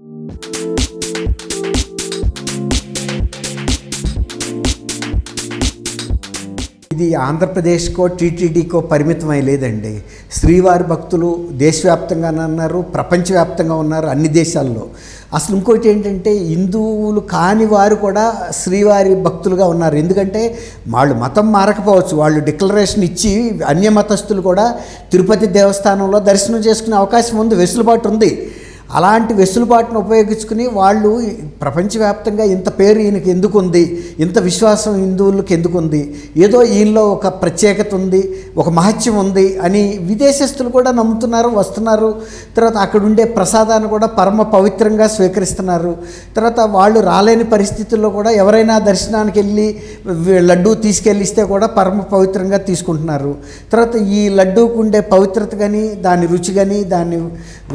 ఇది ఆంధ్రప్రదేశ్కో టీటీడీకో పరిమితమై లేదండి. శ్రీవారి భక్తులు దేశవ్యాప్తంగా ఉన్నారు ప్రపంచవ్యాప్తంగా ఉన్నారు అన్ని దేశాల్లో. అసలు ఇంకోటి ఏంటంటే హిందువులు కాని వారు కూడా శ్రీవారి భక్తులుగా ఉన్నారు. ఎందుకంటే వాళ్ళు మతం మారకపోవచ్చు. వాళ్ళు డిక్లరేషన్ ఇచ్చి అన్య మతస్థులు కూడా తిరుపతి దేవస్థానంలో దర్శనం చేసుకునే అవకాశం ఉంది వెసులుబాటు ఉంది. అలాంటి వెసులుబాటును ఉపయోగించుకుని వాళ్ళు ప్రపంచవ్యాప్తంగా ఇంత పేరు ఈయనకి ఎందుకు ఉంది ఇంత విశ్వాసం హిందువులకు ఎందుకు ఉంది ఏదో ఈయనలో ఒక ప్రత్యేకత ఉంది ఒక మహత్యం ఉంది అని విదేశస్తులు కూడా నమ్ముతున్నారు వస్తున్నారు. తర్వాత అక్కడుండే ప్రసాదాన్ని కూడా పరమ పవిత్రంగా స్వీకరిస్తున్నారు. తర్వాత వాళ్ళు రాలేని పరిస్థితుల్లో కూడా ఎవరైనా దర్శనానికి వెళ్ళి లడ్డూ తీసుకెళ్ళిస్తే కూడా పరమ పవిత్రంగా తీసుకుంటున్నారు. తర్వాత ఈ లడ్డూకు ఉండే పవిత్రత కానీ దాని రుచి కానీ దాని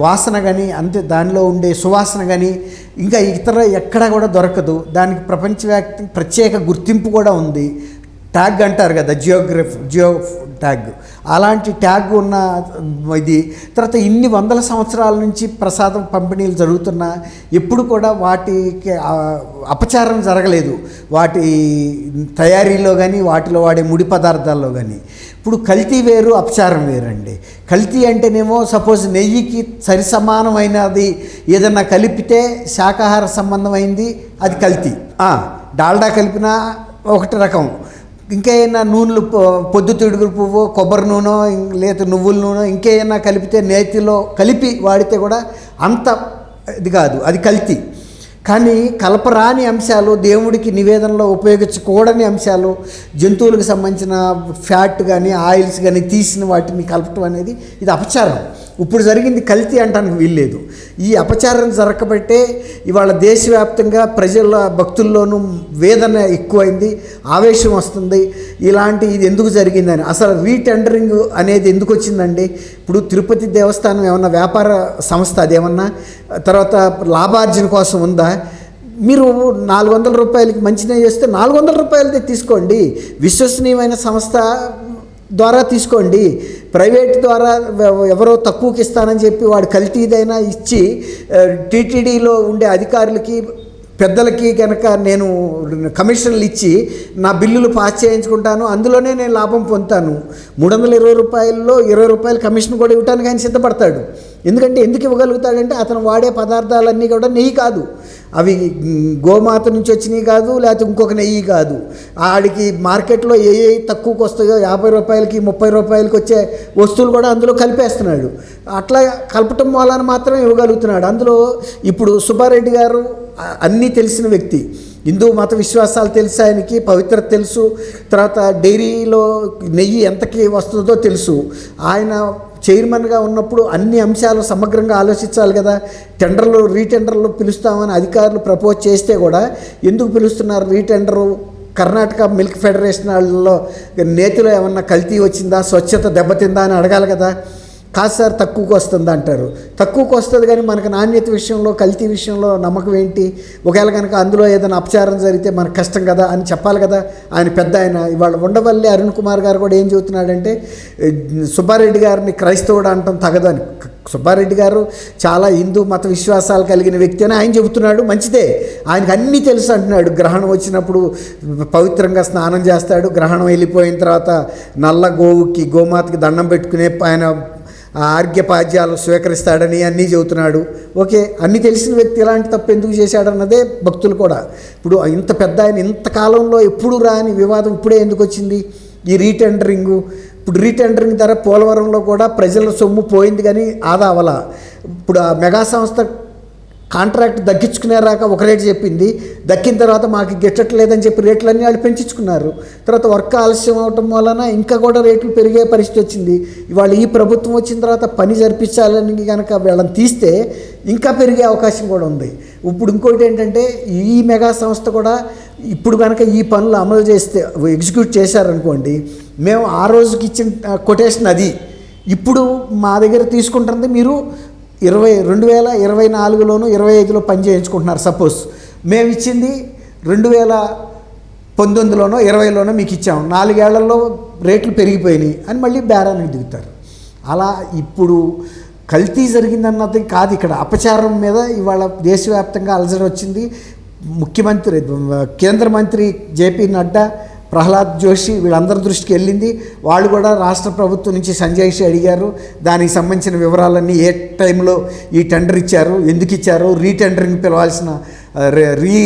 వాసన కానీ అంతే దానిలో ఉండే సువాసన కానీ ఇంకా ఇతర ఎక్కడా కూడా దొరకదు. దానికి ప్రపంచవ్యాప్తి ప్రత్యేక గుర్తింపు కూడా ఉంది. ట్యాగ్ అంటారు కదా జియోగ్రఫీ జియో ట్యాగ్. అలాంటి ట్యాగ్ ఉన్న ఇది తర్వాత ఇన్ని వందల సంవత్సరాల నుంచి ప్రసాదం పంపిణీలు జరుగుతున్నా ఎప్పుడు కూడా వాటికి అపచారం జరగలేదు. వాటి తయారీలో కానీ వాటిలో వాడే ముడి పదార్థాల్లో కానీ ఇప్పుడు కల్తీ వేరు అపచారం వేరండి. కల్తీ అంటేనేమో సపోజ్ నెయ్యికి సరి సమానమైనది ఏదన్నా కలిపితే శాకాహార సంబంధమైంది అది కల్తీ. డాల్డా కలిపినా ఒకటి రకం. ఇంకేమైనా నూనెలు పొ- పువ్వు కొబ్బరి నూనె లేదా నువ్వుల నూనె ఇంకేమైనా కలిపితే నేతిలో కలిపి వాడితే కూడా అంత ఇది కాదు అది కల్తీ. కానీ కలపరాని అంశాలు దేవుడికి నివేదనలో ఉపయోగించకూడని అంశాలు జంతువులకు సంబంధించిన ఫ్యాట్ కానీ ఆయిల్స్ కానీ తీసిన వాటిని కలపటం అనేది ఇది అపచారం. ఇప్పుడు జరిగింది కల్తీ అంటానికి వీల్లేదు. ఈ అపచారం జరగబట్టే ఇవాళ దేశవ్యాప్తంగా ప్రజల భక్తుల్లోనూ వేదన ఎక్కువైంది ఆవేశం వస్తుంది. ఇలాంటి ఇది ఎందుకు జరిగిందని అసలు రీటెండరింగ్ అనేది ఎందుకు వచ్చిందండి? ఇప్పుడు తిరుపతి దేవస్థానం ఏమన్నా వ్యాపార సంస్థ అదేమన్నా తర్వాత లాభార్జన కోసం ఉందా? మీరు నాలుగు వందల రూపాయలకి మంచినే చేస్తే నాలుగు వందల రూపాయలది తీసుకోండి. విశ్వసనీయమైన సంస్థ ద్వారా తీసుకోండి. ప్రైవేట్ ద్వారా ఎవరో తక్కువకి ఇస్తానని చెప్పి వాడు కల్తీదైనా ఇచ్చి టీటీడీలో ఉండే అధికారులకి పెద్దలకి కనుక నేను కమిషన్లు ఇచ్చి నా బిల్లులు పాస్ చేయించుకుంటాను అందులోనే నేను లాభం పొందుతాను. మూడు వందల ఇరవై రూపాయల్లో ఇరవై రూపాయలు కమిషన్ కూడా ఇవ్వడానికి ఆయన సిద్ధపడతాడు. ఎందుకంటే ఎందుకు ఇవ్వగలుగుతాడంటే అతను వాడే పదార్థాలన్నీ కూడా నెయ్యి కాదు. అవి గోమాత నుంచి వచ్చినవి కాదు లేకపోతే ఇంకొక నెయ్యి కాదు. ఆడికి మార్కెట్లో ఏ ఏ తక్కువకి వస్తాయో యాభై రూపాయలకి ముప్పై రూపాయలకి వచ్చే వస్తువులు కూడా అందులో కలిపేస్తున్నాడు. అట్లా కలపటం వలన మాత్రం ఇవ్వగలుగుతున్నాడు. అందులో ఇప్పుడు సుబ్బారెడ్డి గారు అన్నీ తెలిసిన వ్యక్తి. హిందూ మత విశ్వాసాలు తెలుసు ఆయనకి పవిత్రత తెలుసు తర్వాత డైరీలో నెయ్యి ఎంతకి వస్తుందో తెలుసు. ఆయన చైర్మన్గా ఉన్నప్పుడు అన్ని అంశాలు సమగ్రంగా ఆలోచించాలి కదా. టెండర్లు రీటెండర్లు పిలుస్తామని అధికారులు ప్రపోజ్ చేస్తే కూడా ఎందుకు పిలుస్తున్నారు? రీటెండరు కర్ణాటక మిల్క్ ఫెడరేషన్ వాళ్ళలో నేతిలో ఏమన్నా కల్తీ వచ్చిందా? స్వచ్ఛత దెబ్బతిందా అని అడగాలి కదా. కాదు సార్ తక్కువకు వస్తుంది అంటారు. తక్కువకు వస్తుంది కానీ మనకు నాణ్యత విషయంలో కల్తీ విషయంలో నమ్మకం ఏంటి? ఒకవేళ కనుక అందులో ఏదైనా అపచారం జరిగితే మనకు కష్టం కదా అని చెప్పాలి కదా? ఆయన పెద్ద ఆయన ఇవాళ ఉండవల్లి అరుణ్ కుమార్ గారు కూడా ఏం చెబుతున్నాడంటే సుబ్బారెడ్డి గారిని క్రైస్తవుడు అంటాం తగదని సుబ్బారెడ్డి గారు చాలా హిందూ మత విశ్వాసాలు కలిగిన వ్యక్తి అని ఆయన చెబుతున్నాడు. మంచిదే. ఆయనకు అన్నీ తెలుసు అంటున్నాడు. గ్రహణం వచ్చినప్పుడు పవిత్రంగా స్నానం చేస్తాడు. గ్రహణం వెళ్ళిపోయిన తర్వాత నల్ల గోవుకి గోమాతకి దండం పెట్టుకునే ఆయన ఆ ఆర్ఘ్యపాద్యాలు స్వీకరిస్తాడని అన్నీ చెబుతున్నాడు. ఓకే అన్నీ తెలిసిన వ్యక్తి ఎలాంటి తప్పు ఎందుకు చేశాడన్నదే భక్తులు కూడా. ఇప్పుడు ఇంత పెద్ద ఆయన ఇంత కాలంలో ఎప్పుడు రాని వివాదం ఇప్పుడే ఎందుకు వచ్చింది? ఈ రీటెండరింగు ఇప్పుడు రీటెండరింగ్ ధర పోలవరంలో కూడా ప్రజల సొమ్ము పోయింది కానీ ఆదా అవల ఇప్పుడు ఆ మెగా సంస్థ కాంట్రాక్ట్ దక్కించుకునే రాక ఒక రేటు చెప్పింది. దక్కిన తర్వాత మాకు గిట్టట్లేదని చెప్పి రేట్లన్నీ వాళ్ళు పెంచుకున్నారు తర్వాత వర్క్ ఆలస్యం అవటం వలన ఇంకా కూడా రేట్లు పెరిగే పరిస్థితి వచ్చింది. ఇవాళ ఈ ప్రభుత్వం వచ్చిన తర్వాత పని జరిపించాలని కనుక వీళ్ళని తీస్తే ఇంకా పెరిగే అవకాశం కూడా ఉంది. ఇప్పుడు ఇంకోటి ఏంటంటే ఈ మెగా సంస్థ కూడా ఇప్పుడు కనుక ఈ పనులు అమలు చేస్తే ఎగ్జిక్యూట్ చేశారనుకోండి మేము ఆ రోజుకి ఇచ్చిన కొటేషన్ అది. ఇప్పుడు మా దగ్గర తీసుకుంటుంది మీరు ఇరవై రెండు వేల ఇరవై నాలుగులోను ఇరవై ఐదులో పని చేయించుకుంటున్నారు. సపోజ్ మేము ఇచ్చింది రెండు వేల పంతొమ్మిదిలోనో ఇరవైలోనో మీకు ఇచ్చాము. నాలుగేళ్ళలో రేట్లు పెరిగిపోయినాయి అని మళ్ళీ బేరానికి దిగుతారు. అలా ఇప్పుడు కల్తీ జరిగిందన్నది కాదు ఇక్కడ. అపచారం మీద ఇవాళ దేశవ్యాప్తంగా అలజడి వచ్చింది. ముఖ్యమంత్రి కేంద్ర మంత్రి జేపీ నడ్డా ప్రహ్లాద్ జోషి వీళ్ళందరి దృష్టికి వెళ్ళింది. వాళ్ళు కూడా రాష్ట్ర ప్రభుత్వం నుంచి సంజయ్షి అడిగారు. దానికి సంబంధించిన వివరాలన్నీ ఏ టైంలో ఈ టెండర్ ఇచ్చారు ఎందుకు ఇచ్చారు రీటెండరింగ్ పిలవాల్సిన రీ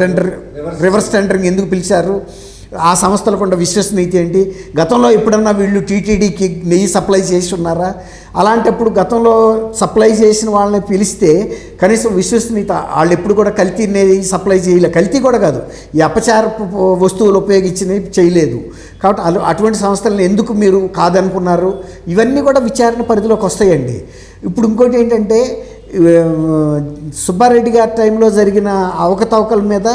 టెండర్ రివర్స్ టెండరింగ్ ఎందుకు పిలిచారు ఆ సంస్థలకు ఉన్న విశ్వసనీయత ఏంటి? గతంలో ఎప్పుడన్నా వీళ్ళు టీటీడీకి నెయ్యి సప్లై చేసి ఉన్నారా? అలాంటప్పుడు గతంలో సప్లై చేసిన వాళ్ళని పిలిస్తే కనీసం విశ్వసనీయత వాళ్ళు ఎప్పుడు కూడా కల్తీ నెయ్యి సప్లై చేయలే. కల్తీ కూడా కాదు. ఈ అపచారపు వస్తువులు ఉపయోగించినవి చేయలేదు. కాబట్టి అటువంటి సంస్థలను ఎందుకు మీరు కాదనుకున్నారు? ఇవన్నీ కూడా విచారణ పరిధిలోకి వస్తాయండి. ఇప్పుడు ఇంకోటి ఏంటంటే సుబ్బారెడ్డి గారి టైంలో జరిగిన అవకతవకల మీద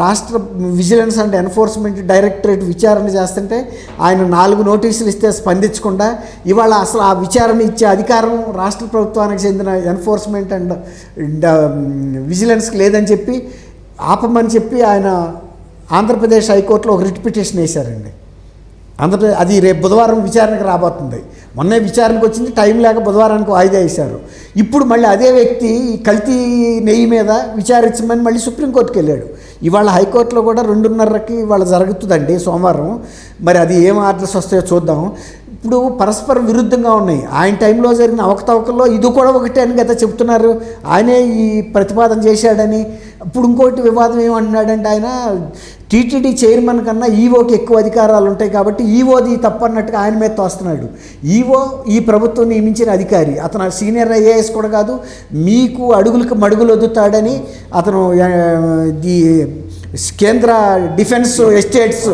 రాష్ట్ర విజిలెన్స్ అండ్ ఎన్ఫోర్స్మెంట్ డైరెక్టరేట్ విచారణ చేస్తుంటే ఆయన నాలుగు నోటీసులు ఇస్తే స్పందించకుండా ఇవాళ అసలు ఆ విచారణ ఇచ్చే అధికారం రాష్ట్ర ప్రభుత్వానికి చెందిన ఎన్ఫోర్స్మెంట్ అండ్ విజిలెన్స్కి లేదని చెప్పి ఆపమని చెప్పి ఆయన ఆంధ్రప్రదేశ్ హైకోర్టులో ఒక రిట్ పిటిషన్ వేశారండి. ఆంధ్రప్రదేశ్ అది రేపు బుధవారం విచారణకు రాబోతుంది. మొన్నే విచారణకు వచ్చింది టైం లేక బుధవారానికి వాయిదా వేశారు. ఇప్పుడు మళ్ళీ అదే వ్యక్తి ఈ కల్తీ నెయ్యి మీద విచారించమని మళ్ళీ సుప్రీంకోర్టుకి వెళ్ళాడు. ఇవాళ హైకోర్టులో కూడా రెండున్నరకి ఇవాళ జరుగుతుందండి సోమవారం. మరి అది ఏం ఆర్డర్స్ వస్తాయో చూద్దాం. ఇప్పుడు పరస్పర విరుద్ధంగా ఉన్నాయి. ఆయన టైంలో జరిగిన అవకతవకల్లో ఇది కూడా ఒకటే అని కదా చెప్తున్నారు ఆయనే ఈ ప్రతిపాదన చేశాడని. ఇప్పుడు ఇంకోటి వివాదం ఏమంటున్నాడంటే ఆయన టీటీడీ చైర్మన్ కన్నా ఈవోకి ఎక్కువ అధికారాలు ఉంటాయి కాబట్టి ఈవోది తప్పన్నట్టుగా ఆయన మీద తోస్తున్నాడు. ఈవో ఈ ప్రభుత్వం నియమించిన అధికారి. అతను సీనియర్ ఐఏఎస్ కూడా కాదు మీకు అడుగులకు మడుగులు వదుతాడని అతను ఈ కేంద్ర డిఫెన్స్ ఎస్టేట్స్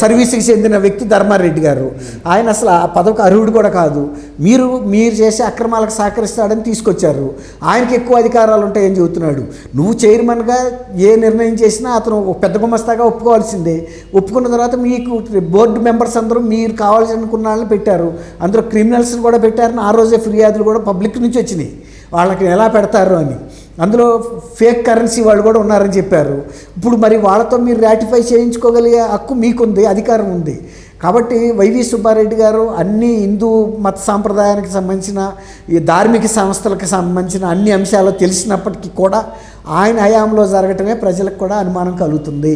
సర్వీస్కి చెందిన వ్యక్తి ధర్మారెడ్డి గారు. ఆయన అసలు ఆ పదవికి అర్హుడు కూడా కాదు. మీరు మీరు చేసే అక్రమాలకు సహకరిస్తాడని తీసుకొచ్చారు. ఆయనకి ఎక్కువ అధికారాలు ఉంటాయని చెబుతున్నాడు. నువ్వు చైర్మన్గా ఏ నిర్ణయం చేసినా అతను పెద్ద గుమస్తాగా ఒప్పుకోవాల్సిందే. ఒప్పుకున్న తర్వాత మీకు బోర్డు మెంబర్స్ అందరూ మీరు కావాల్సనుకున్న వాళ్ళని పెట్టారు. అందరూ క్రిమినల్స్ని కూడా పెట్టారని ఆ రోజే ఫిర్యాదులు కూడా పబ్లిక్ నుంచి వచ్చినాయి. వాళ్ళకి ఎలా పెడతారు అని. అందులో ఫేక్ కరెన్సీ వాళ్ళు కూడా ఉన్నారని చెప్పారు. ఇప్పుడు మరి వాళ్ళతో మీరు రాటిఫై చేయించుకోగలిగే హక్కు మీకుంది అధికారం ఉంది. కాబట్టి వైవి సుబ్బారెడ్డి గారు అన్ని హిందూ మత సాంప్రదాయానికి సంబంధించిన ఈ ధార్మిక సంస్థలకు సంబంధించిన అన్ని అంశాలు తెలిసినప్పటికీ కూడా ఆయన హయాంలో జరగటమే ప్రజలకు కూడా అనుమానం కలుగుతుంది.